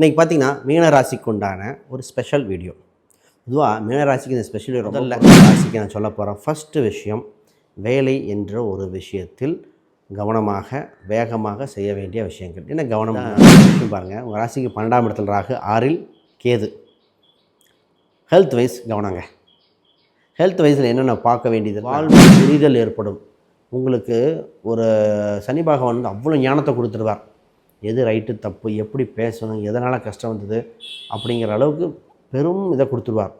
இன்றைக்கி பார்த்தீங்கன்னா மீனராசிக்கு உண்டான ஒரு ஸ்பெஷல் வீடியோ பொதுவாக மீனராசிக்கு இந்த ஸ்பெஷல் வீடியோ முதல்ல. ராசிக்கு நான் சொல்ல போகிறேன் ஃபஸ்ட்டு விஷயம் வேலை என்ற ஒரு விஷயத்தில் கவனமாக வேகமாக செய்ய வேண்டிய விஷயங்கள். என்ன கவனம்? விஷயம் பாருங்கள் உங்கள் ராசிக்கு பன்னெண்டாம் இடத்துல ராகு ஆறில் கேது. Health wise கவனங்க. ஹெல்த் வைஸில் என்னென்ன பார்க்க வேண்டியது? வாழ்வு. புரிதல் ஏற்படும். உங்களுக்கு ஒரு சனி பகவான் வந்து அவ்வளோ ஞானத்தை கொடுத்துருவார் எது ரைட்டு தப்பு எப்படி பேசணும் எதனால் கஷ்டம் வந்தது அப்படிங்கிற அளவுக்கு பெரும் இதை கொடுத்துருவார்.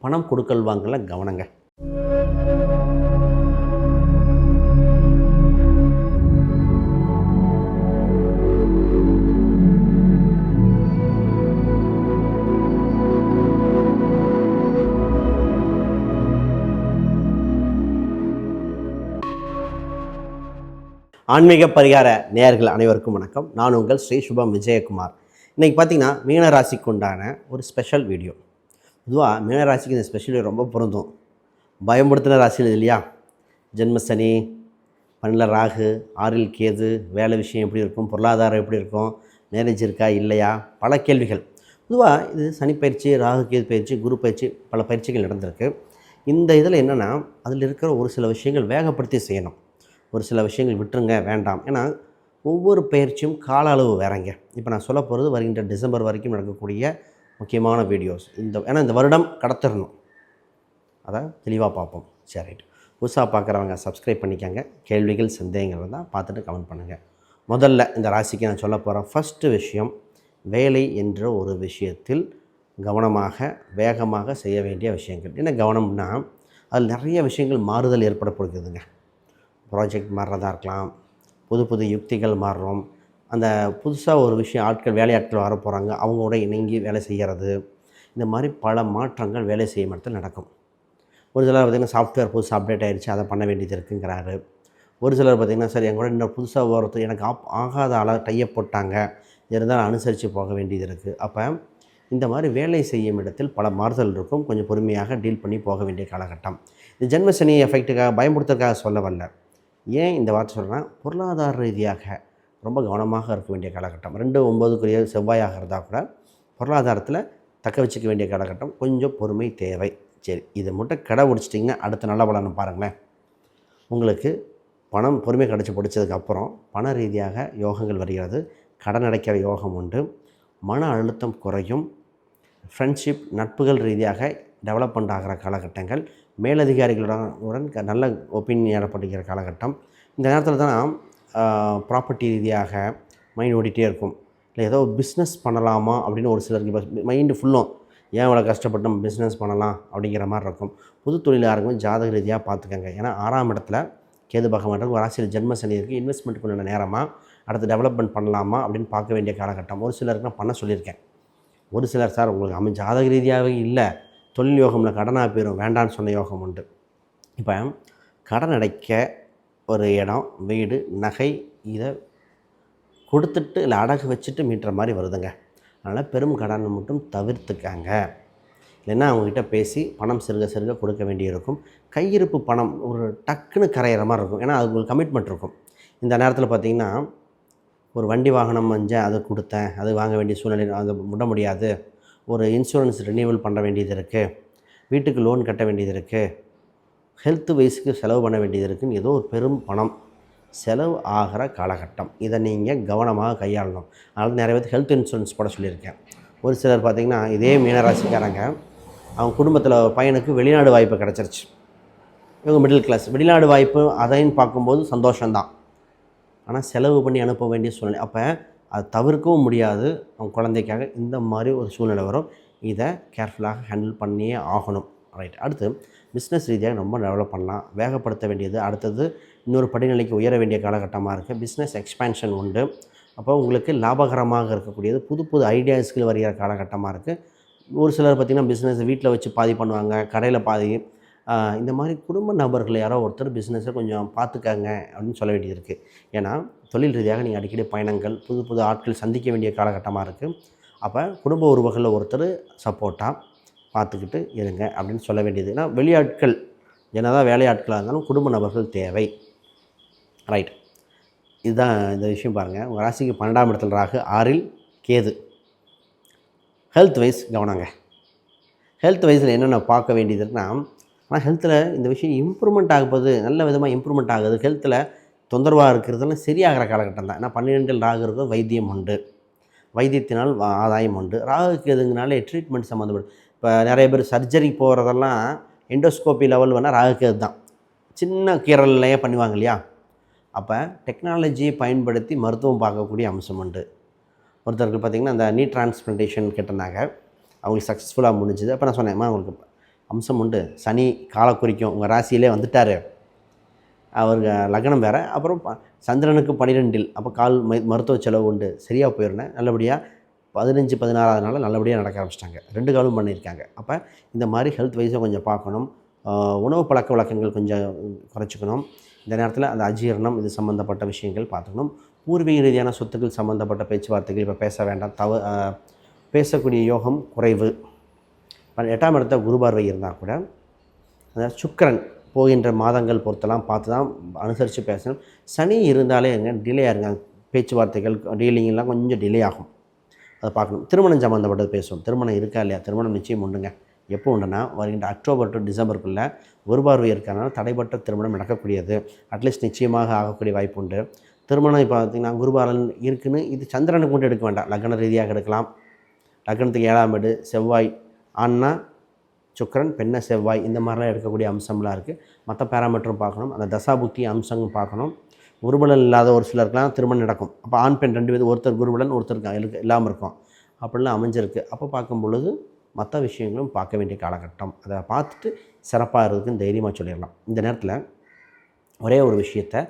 பணம் கொடுக்கல் வாங்கல கவனங்க. ஆன்மீக பரிகார நேயர்கள் அனைவருக்கும் வணக்கம். நான் உங்கள் ஸ்ரீ சுபம் விஜயகுமார். இன்றைக்கி பார்த்தீங்கன்னா மீனராசிக்கு உண்டான ஒரு ஸ்பெஷல் வீடியோ பொதுவாக மீனராசிக்கு இந்த ஸ்பெஷல் வீடியோ ரொம்ப பொருந்தும். பயம்படுத்தின ராசி இல்லையா? ஜென்மசனி பன்னில் ராகு ஆறில் கேது வேலை விஷயம் எப்படி இருக்கும் பொருளாதாரம் எப்படி இருக்கும் மேரேஜ் இருக்கா இல்லையா? பல கேள்விகள். பொதுவாக இது சனி பயிற்சி ராகு கேது பயிற்சி குரு பயிற்சி பல பயிற்சிகள் நடந்திருக்கு. இந்த இதில் என்னென்னா அதில் இருக்கிற ஒரு சில விஷயங்கள் வேகப்படுத்தி செய்யணும். ஒரு சில விஷயங்கள் விட்டுருங்க வேண்டாம். ஏன்னா ஒவ்வொரு பயிற்சியும் கால அளவு வேறங்க. இப்போ நான் சொல்ல போகிறது வருகின்ற டிசம்பர் வரைக்கும் நடக்கக்கூடிய முக்கியமான வீடியோஸ். இந்த ஏன்னா இந்த வருடம் கடத்திடணும் அதை தெளிவாக பார்ப்போம். சரி ரைட். புதுசாக பார்க்குறவங்க சப்ஸ்கிரைப் பண்ணிக்கங்க. கேள்விகள் சந்தேகங்கள் இருந்தால் பார்த்துட்டு கமெண்ட் பண்ணுங்கள் முதல்ல இந்த ராசிக்கு நான் சொல்ல போகிறேன் ஃபஸ்ட்டு விஷயம் வேலை என்ற ஒரு விஷயத்தில் கவனமாக வேகமாக செய்ய வேண்டிய விஷயங்கள். என்ன கவனம்னா அதில் நிறைய விஷயங்கள் மாறுதல் ஏற்பட போகிறதுங்க. ப்ராஜெக்ட் மாறுறதா இருக்கலாம். புது புது யுக்திகள் மாறுறோம். அந்த புதுசாக ஒரு விஷயம் ஆட்கள் வேலையாட்கள் வர போகிறாங்க அவங்களோட இணங்கி வேலை செய்கிறது இந்த மாதிரி பல மாற்றங்கள் வேலை செய்யும் இடத்துல நடக்கும். ஒரு சிலர் பார்த்திங்கன்னா சாஃப்ட்வேர் புதுசாக அப்டேட் ஆகிடுச்சு அதை பண்ண வேண்டியது இருக்குங்கிறாரு. ஒரு சிலர் பார்த்திங்கன்னா சரி என் கூட இன்னும் புதுசாக ஒருத்தர் எனக்கு ஆப் ஆகாத அளவு டையப் போட்டாங்க. இருந்தாலும் அனுசரித்து போக வேண்டியது இருக்குது அப்போ இந்த மாதிரி வேலை செய்யும் இடத்தில் பல மாறுதல் இருக்கும். கொஞ்சம் பொறுமையாக டீல் பண்ணி போக வேண்டிய காலகட்டம். இது ஜென்மசனி எஃபெக்ட்டுக்காக பயமுடுத்துறதுக்காக சொல்ல வரல. ஏன் இந்த வார்த்தை சொல்கிறேன் பொருளாதார ரீதியாக ரொம்ப கவனமாக இருக்க வேண்டிய காலகட்டம். ரெண்டு ஒம்பதுக்குரிய செவ்வாயாக இருந்தால் கூட பொருளாதாரத்தில் தக்க வச்சுக்க வேண்டிய காலகட்டம். கொஞ்சம் பொறுமை தேவை. சரி இதை மட்டும் கடை பிடிச்சிட்டிங்கன்னா அடுத்த நல்ல பலனை பாருங்களேன். உங்களுக்கு பணம் பொறுமை கிடச்சி பிடிச்சதுக்கப்புறம் பண ரீதியாக யோகங்கள் வருகிறது. கடன் அடைக்கிற யோகம் உண்டு. மன அழுத்தம் குறையும். ஃப்ரெண்ட்ஷிப் நட்புகள் ரீதியாக டெவலப்மெண்ட் ஆகிற காலகட்டங்கள். மேலதிகாரிகளுடன் உடன் க- நல்ல ஒப்பீனியன் ஏற்படுகிற காலகட்டம். இந்த நேரத்தில் தான் ப்ராப்பர்ட்டி ரீதியாக மைண்ட் ஓடிட்டே இருக்கும். இல்லை ஏதோ பிஸ்னஸ் பண்ணலாமா அப்படின்னு ஒரு சிலருக்கு இப்போ மைண்டு ஃபுல்லும் ஏன் இவ்வளோ கஷ்டப்பட்டு நம்ம பிஸ்னஸ் பண்ணலாம் அப்படிங்கிற மாதிரி இருக்கும். புது தொழில் ஜாதக ரீதியாக பார்த்துக்கங்க. ஏன்னா ஆறாம் இடத்துல கேது பகவான் ஒரு ராசியில் ஜென்ம சனி இருக்குது இன்வெஸ்ட்மெண்ட்டுக்கு உண்டான நேரமாக அடுத்து டெவலப்மெண்ட் பண்ணலாமா? அப்படின்னு பார்க்க வேண்டிய காலகட்டம். ஒரு சிலருக்கு நான் பண்ண சொல்லியிருக்கேன். ஒரு சிலர் சார் உங்களுக்கு அமைஞ்ச ஜாதக ரீதியாகவே இல்லை. தொழில் யோகமில் கடனாக போயிடும் வேண்டான்னு சொன்ன யோகம் உண்டு. இப்போ கடன் அடைக்க ஒரு இடம் வீடு நகை இதை கொடுத்துட்டு இல்லை அடகு வச்சுட்டு மீட்டுற மாதிரி வருதுங்க. அதனால் பெரும் கடனை மட்டும் தவிர்த்துக்காங்க. இல்லைன்னா அவங்கக்கிட்ட பேசி பணம் சிறுக சிறுக கொடுக்க வேண்டியிருக்கும். கையிருப்பு பணம் ஒரு டக்குன்னு கரையிற மாதிரி இருக்கும். ஏன்னா அது ஒரு கமிட்மெண்ட் இருக்கும். இந்த நேரத்தில் பார்த்தீங்கன்னா ஒரு வண்டி வாகனம் வந்து அதை கொடுத்தேன் அது வாங்க வேண்டிய சூழ்நிலை அதை விட முடியாது. ஒரு இன்சூரன்ஸ் ரினியூவல் பண்ண வேண்டியது இருக்குது வீட்டுக்கு லோன் கட்ட வேண்டியது இருக்குது ஹெல்த் வைஸுக்கு செலவு பண்ண வேண்டியது இருக்குதுன்னு ஏதோ ஒரு பெரும் பணம். செலவு ஆகிற காலகட்டம். இதை நீங்கள் கவனமாக கையாளணும். அதனால் நிறைய பேர் ஹெல்த் இன்சூரன்ஸ் போட சொல்லியிருக்கேன். ஒரு சிலர் பார்த்திங்கன்னா இதே மீனராசிக்காரங்க அவங்க குடும்பத்தில் பையனுக்கு வெளிநாடு வாய்ப்பு கிடச்சிருச்சு. இவங்க மிடில் கிளாஸ் வெளிநாடு வாய்ப்பு அதையும் பார்க்கும்போது சந்தோஷம்தான். ஆனால் செலவு பண்ணி அனுப்ப வேண்டிய சூழ்நிலை. அப்போ அதை தவிர்க்கவும் முடியாது. அவங்க குழந்தைக்காக இந்த மாதிரி ஒரு சூழ்நிலை வரும். இதை கேர்ஃபுல்லாக ஹேண்டில் பண்ணியே ஆகணும். ரைட் அடுத்து பிஸ்னஸ் ரீதியாக ரொம்ப டெவலப் பண்ணலாம். வேகப்படுத்த வேண்டியது. அடுத்தது இன்னொரு படிநிலைக்கு உயர வேண்டிய காலகட்டமாக இருக்குது பிஸ்னஸ் எக்ஸ்பேன்ஷன் உண்டு. அப்போ உங்களுக்கு லாபகரமாக இருக்கக்கூடியது புது புது ஐடியாஸ்கள் வருகிற காலகட்டமாக இருக்குது ஒரு சிலர் பார்த்திங்கன்னா பிஸ்னஸ் வீட்டில் வச்சு பாதி பண்ணுவாங்க. கடையில் பாதி இந்த மாதிரி குடும்ப நபர்கள் யாரோ ஒருத்தர் பிஸ்னஸை கொஞ்சம் பார்த்துக்காங்க அப்படின்னு சொல்ல வேண்டியது இருக்குது ஏன்னா தொழில் ரீதியாக நீங்கள் அடிக்கடி பயணங்கள் புது புது ஆட்கள் சந்திக்க வேண்டிய காலகட்டமாக இருக்குது அப்போ குடும்ப உறவுகளில் ஒருத்தர் சப்போர்ட்டாக பார்த்துக்கிட்டு இருங்க அப்படின்னு சொல்ல வேண்டியது. ஏன்னா வெளியாட்கள் என்னதான் வேலையாட்களாக இருந்தாலும் குடும்ப நபர்கள் தேவை. ரைட் இதுதான் இந்த விஷயம் பாருங்கள் உங்கள் ராசிக்கு பன்னெண்டாம் இடத்துல ராகு ஆறில் கேது. Health wise கவனங்க. ஹெல்த் வைஸில் என்னென்ன பார்க்க வேண்டியதுன்னா ஆனால் ஹெல்த்தில் இந்த விஷயம் இம்ப்ரூவ்மெண்ட் ஆகும்போது நல்ல விதமாக இம்ப்ரூவ்மெண்ட் ஆகுது. ஹெல்த்தில் தொந்தரவாக இருக்கிறதெல்லாம் சரியாகிற காலகட்டம் தான் ஏன்னா பன்னிரெண்டில் ராகு இருக்கும் வைத்தியம் உண்டு. வைத்தியத்தினால் ஆதாயம் உண்டு. ராகுக்கு எதுங்கனாலே ட்ரீட்மெண்ட் சம்மந்தப்படும் இப்போ நிறைய பேர் சர்ஜரி போகிறதெல்லாம் எண்டோஸ்கோப்பி லெவல் வேணால் ராகுக்கு அதுதான். சின்ன கீரல்லையே பண்ணுவாங்க இல்லையா? அப்போ டெக்னாலஜியை பயன்படுத்தி மருத்துவம் பார்க்கக்கூடிய அம்சம் உண்டு. ஒருத்தருக்கு பார்த்திங்கன்னா அந்த நீ டிரான்ஸ்பிளண்டேஷன் கேட்டிருந்தாங்க. அவங்களுக்கு சக்ஸஸ்ஃபுல்லாக முடிஞ்சுது. அப்போ நான் சொன்னேன்மா அவங்களுக்கு அம்சம் உண்டு. சனி காலை குறிக்கும். உங்கள் ராசியிலே வந்துட்டார். அவருக்கு லக்னம் வேறு. அப்புறம் சந்திரனுக்கு பன்னிரெண்டில் அப்போ கால் மருத்துவ செலவு உண்டு. சரியாக போயிருந்தேன். நல்லபடியாக பதினஞ்சு பதினாறாவது நாள் நல்லபடியாக நடக்க ஆரம்பிச்சிட்டாங்க. ரெண்டு காலும் பண்ணியிருக்காங்க. அப்போ இந்த மாதிரி ஹெல்த் வைஸை கொஞ்சம் பார்க்கணும். உணவு பழக்க வழக்கங்கள் கொஞ்சம் குறைச்சிக்கணும். இந்த நேரத்தில் அந்த அஜீரணம் இது சம்மந்தப்பட்ட விஷயங்கள் பார்த்துக்கணும். பூர்வீக ரீதியான சொத்துக்கள் சம்மந்தப்பட்ட பேச்சுவார்த்தைகள் இப்போ பேச வேண்டாம். தவ பேசக்கூடிய யோகம் குறைவு. எட்டாம் இடத்த குரு பார்வை இருந்தால் கூட அதாவது சுக்கரன் போகின்ற மாதங்கள் பொறுத்தெல்லாம் பார்த்து தான் அனுசரித்து பேசணும். சனி இருந்தாலே எங்க டிலே ஆகுங்க பேச்சுவார்த்தைகள் டீலிங்லாம் கொஞ்சம் டிலே ஆகும். அதை பார்க்கணும். திருமணம் சம்மந்தப்பட்டது பேசுவோம். திருமணம் இருக்கா இல்லையா? திருமணம் நிச்சயம் உண்டுங்க. எப்போ உண்டுன்னா வருகின்ற அக்டோபர் டு டிசம்பருக்குள்ளே ஒரு பார்வை இருக்கிறனால தடைப்பட்ட திருமணம் நடக்கக்கூடியது. அட்லீஸ்ட் நிச்சயமாக ஆகக்கூடிய வாய்ப்பு உண்டு. திருமணம் இப்போ பார்த்திங்கன்னா குருபாரன் இருக்குன்னு இது சந்திரனுக்கு மட்டும் எடுக்க வேண்டாம். லக்ன ரீதியாக எடுக்கலாம். லக்னத்துக்கு ஏழாம் வீடு செவ்வாய் ஆண்னா சுக்கரன் பெண்ணை செவ்வாய் இந்த மாதிரிலாம் எடுக்கக்கூடிய அம்சம்லாம் இருக்குது மற்ற பேராமீட்டரும் பார்க்கணும். அந்த தசாபுக்தி அம்சங்களும் பார்க்கணும். குருபலன் இல்லாத ஒரு சிலருக்கெல்லாம் திருமணம் நடக்கும். அப்போ ஆண் பெண் ரெண்டு பேரும் ஒருத்தர் குருபலன் ஒருத்தருக்கு இல்லாமல் இருக்கும். அப்படிலாம் அமைஞ்சிருக்கு. அப்போ பார்க்கும் பொழுது மற்ற விஷயங்களும் பார்க்க வேண்டிய காலகட்டம். அதை பார்த்துட்டு சிறப்பாக இருக்குதுன்னு தைரியமாக சொல்லிடலாம். இந்த நேரத்தில் ஒரே ஒரு விஷயத்தை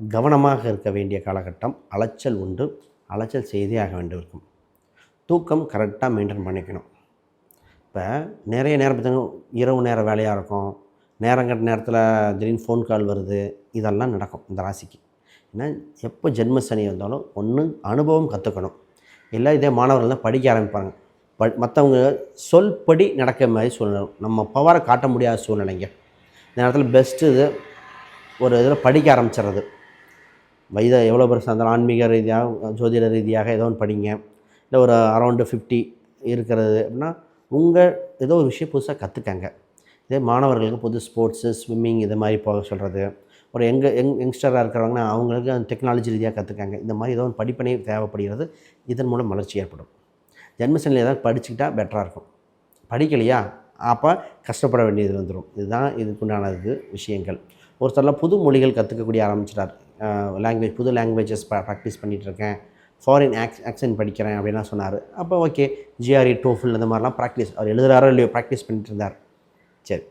கவனமாக இருக்க வேண்டிய காலகட்டம் அலைச்சல் உண்டு. அலைச்சல் செய்தே ஆக வேண்டியிருக்கும். தூக்கம் கரெக்டாக மெயின்டைன் பண்ணிக்கணும். இப்போ நிறைய நேரம் பார்த்தீங்கன்னா இரவு நேர வேலையாக இருக்கும். நேரம் கட்ட நேரத்தில் திடீர்னு ஃபோன் கால் வருது. இதெல்லாம் நடக்கும் இந்த ராசிக்கு. ஏன்னா எப்போ ஜென்ம சனி வந்தாலும் ஒன்று அனுபவம் கற்றுக்கணும் இல்லை இதே மாணவர்கள் தான் படிக்க ஆரம்பிப்பாங்க. ப மற்றவங்க சொல்படி நடக்க மாதிரி சூழ்நிலை. நம்ம பவரை காட்ட முடியாத சூழ்நிலைங்க. இந்த நேரத்தில் பெஸ்ட்டு இது ஒரு இதில் படிக்க ஆரம்பிச்சிடுறது. வைத எவ்வளோ பெருசாக இருந்தாலும் ஆன்மீக ரீதியாக ஜோதிட ரீதியாக ஏதோ ஒன்று படிங்க. இல்லை ஒரு அரௌண்டு ஃபிஃப்டி இருக்கிறது அப்படின்னா உங்கள் ஏதோ ஒரு விஷயம் புதுசாக கற்றுக்கங்க இதே மாணவர்களுக்கு புது ஸ்போர்ட்ஸு ஸ்விம்மிங் இது மாதிரி போக சொல்கிறது ஒரு எங்க யங் யங்ஸ்டராக இருக்கிறவங்கன்னா அவங்களுக்கு அந்த டெக்னாலஜி ரீதியாக கற்றுக்காங்க இந்த மாதிரி ஏதோ ஒரு படிப்பனை தேவைப்படுகிறது. இதன் மூலம் வளர்ச்சி ஏற்படும். ஜென்மசனில் ஏதாவது படிச்சுக்கிட்டால் பெட்டராக இருக்கும். படிக்கலையா? அப்போ கஷ்டப்பட வேண்டியது வந்துடும் இதுதான் இதுக்குண்டான இது விஷயங்கள். ஒருத்தரில் புது மொழிகள் கற்றுக்கக்கூடிய ஆரம்பிச்சிட்டார். லாங்குவேஜ் புது லாங்குவேஜஸ் ப்ராக்டிஸ் பண்ணிகிட்டு இருக்கேன். ஃபாரின் ஆக்ஸ் ஆக்சன்ட் படிக்கிறேன் அப்படின்லாம் சொன்னார். அப்போ ஓகே ஜிஆர்இ டோஃபில் இந்த மாதிரிலாம் ப்ராக்டிஸ் அவர் எழுதுறாரோ இல்லையோ ப்ராக்டிஸ் பண்ணிட்டு இருந்தார் சரி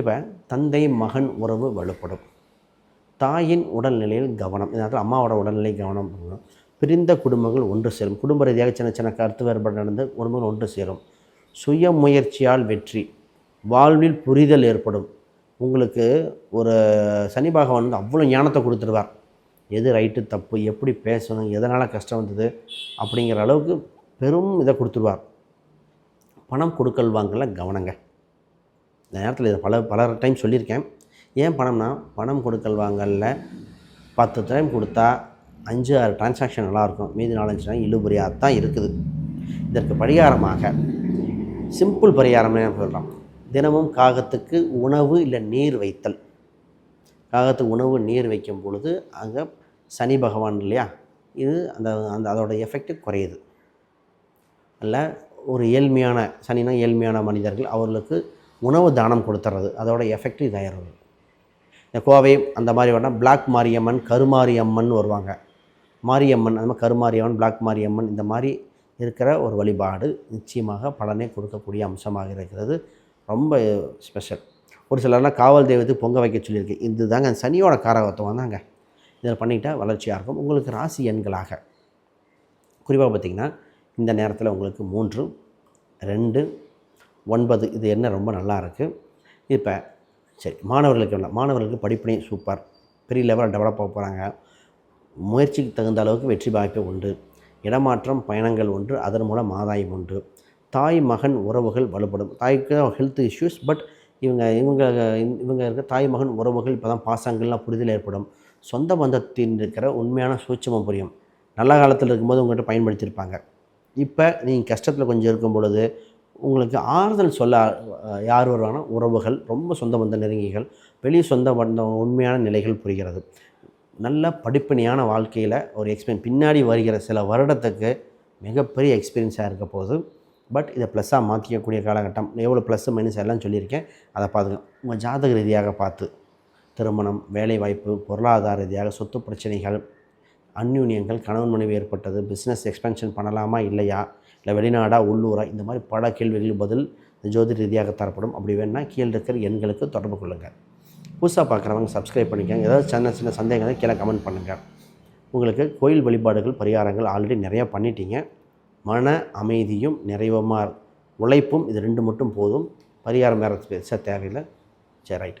இப்போ தந்தை மகன் உறவு வலுப்படும். தாயின் உடல்நிலையில் கவனம் இந்த அம்மாவோட உடல்நிலை கவனம். பண்ணணும் பிரிந்த குடும்பங்கள் ஒன்று சேரும். குடும்ப ரீதியாக சின்ன சின்ன கருத்து வேறுபாடு நடந்து குடும்பங்கள் ஒன்று சேரும். சுய முயற்சியால் வெற்றி வாழ்வில் புரிதல் ஏற்படும். உங்களுக்கு ஒரு சனி பகவான் வந்து அவ்வளோ ஞானத்தை கொடுத்துருவார் எது ரைட்டு தப்பு எப்படி பேசணும் எதனால் கஷ்டம் வந்தது அப்படிங்கிற அளவுக்கு பெரும் இதை கொடுத்துருவார். பணம் கொடுக்கல் வாங்கல கவனங்க. இந்த நேரத்தில் இதை பல பல டைம் சொல்லியிருக்கேன். ஏன் பணம்னா பணம் கொடுக்கல் வாங்கலில் பத்து டைம் கொடுத்தா அஞ்சு ஆறு டிரான்சாக்ஷன் நல்லாயிருக்கும். மீதி நாலஞ்சு டைம் இழுபறியாக தான் இருக்குது. இதற்கு பரிகாரமாக சிம்பிள் பரிகாரம் சொல்லலாம்? தினமும் காகத்துக்கு உணவு இல்லை நீர் வைத்தல். காகத்துக்கு உணவு நீர் வைக்கும் பொழுது அங்கே சனி பகவான் இல்லையா? இது அந்த அந்த அதோடய எஃபெக்ட் குறையுது. அல்ல ஒரு ஏழ்மையான சனினா ஏழ்மையான மனிதர்கள் அவர்களுக்கு உணவு தானம் கொடுத்துறது அதோட எஃபெக்ட் இதாகிறது இந்த கோவை அந்த மாதிரி வேணால் பிளாக் மாரியம்மன் கருமாரியம்மன் வருவாங்க. மாரியம்மன் அந்த மாதிரி கருமாரியம்மன் பிளாக் மாரியம்மன் இந்த மாதிரி இருக்கிற ஒரு வழிபாடு நிச்சயமாக பலனை கொடுக்கக்கூடிய அம்சமாக இருக்கிறது. ரொம்ப ஸ்பெஷல் ஒரு சிலர்லாம் காவல் தெய்வத்துக்கு பொங்க வைக்க சொல்லியிருக்கு. இதுதாங்க அந்த சனியோட காரகத்துவம் தாங்க. இதில் பண்ணிக்கிட்டால் வளர்ச்சியாக இருக்கும். உங்களுக்கு ராசி எண்களாக குறிப்பாக பார்த்திங்கன்னா இந்த நேரத்தில் உங்களுக்கு மூன்று ரெண்டு ஒன்பது இது என்ன ரொம்ப நல்லா இருக்குது இப்போ சரி மாணவர்களுக்கு என்ன மாணவர்களுக்கு படிப்பினை சூப்பர் பெரிய லெவலில் டெவலப் ஆக போகிறாங்க முயற்சிக்கு தகுந்த அளவுக்கு வெற்றி வாய்ப்பு உண்டு. இடமாற்றம் பயணங்கள் உண்டு. அதன் மூலம் ஆதாயம் உண்டு. தாய் மகன் உறவுகள் வலுப்படும். தாய்க்கு ஹெல்த் இஷ்யூஸ் பட் இவங்க இவங்க இவங்க இருக்க தாய் மகன் உறவுகள் இப்போ தான் பாசங்கள்லாம் புரிதல் ஏற்படும். சொந்த பந்தத்தின் இருக்கிற உண்மையான சூட்சமம் புரியும். நல்ல காலத்தில் இருக்கும்போது உங்கள்கிட்ட பயன்படுத்தியிருப்பாங்க. இப்போ நீங்கள் கஷ்டத்தில் கொஞ்சம் இருக்கும் பொழுது உங்களுக்கு ஆறுதல் சொல்ல யார் வருவாங்கன்னா உறவுகள் ரொம்ப சொந்த பந்த நெருங்கிகள் வெளி சொந்த பந்த உண்மையான நிலைகள் புரிகிறது. நல்ல படிப்பினையான வாழ்க்கையில் ஒரு எக்ஸ்பீரியன் பின்னாடி வருகிற சில வருடத்துக்கு மிகப்பெரிய எக்ஸ்பீரியன்ஸாக இருக்க போகுது. பட் இதை ப்ளஸ்ஸாக மாற்றிக்கக்கூடிய காலகட்டம் எவ்வளோ ப்ளஸ் மைனஸ் எல்லாம் சொல்லியிருக்கேன். அதை பார்த்துங்க உங்கள் ஜாதக ரீதியாக பார்த்து. திருமணம் வேலைவாய்ப்பு பொருளாதார ரீதியாக சொத்து பிரச்சனைகள் அந்யூன்யங்கள் கணவன் மனைவி ஏற்பட்டது பிஸ்னஸ் எக்ஸ்பென்ஷன் பண்ணலாமா இல்லையா இல்லை வெளிநாடா உள்ளூரா இந்த மாதிரி பல கேள்விகள் பதில் ஜோதிட ரீதியாக தரப்படும். அப்படி வேணால் கீழே இருக்கிற எண்களுக்கு தொடர்பு கொள்ளுங்கள் புதுசாக பார்க்குறவங்க சப்ஸ்கிரைப் பண்ணிக்கோங்க. ஏதாவது சின்ன சின்ன சந்தேகங்களை கீழே கமெண்ட் பண்ணுங்கள் உங்களுக்கு கோயில் வழிபாடுகள் பரிகாரங்கள் ஆல்ரெடி நிறையா பண்ணிட்டீங்க. மன அமைதியும் நிறைவுமாக உழைப்பும் இது ரெண்டு மட்டும் போதும். பரிகாரம் வேறு பெருசாக தேவையில்லை. சரி ரைட்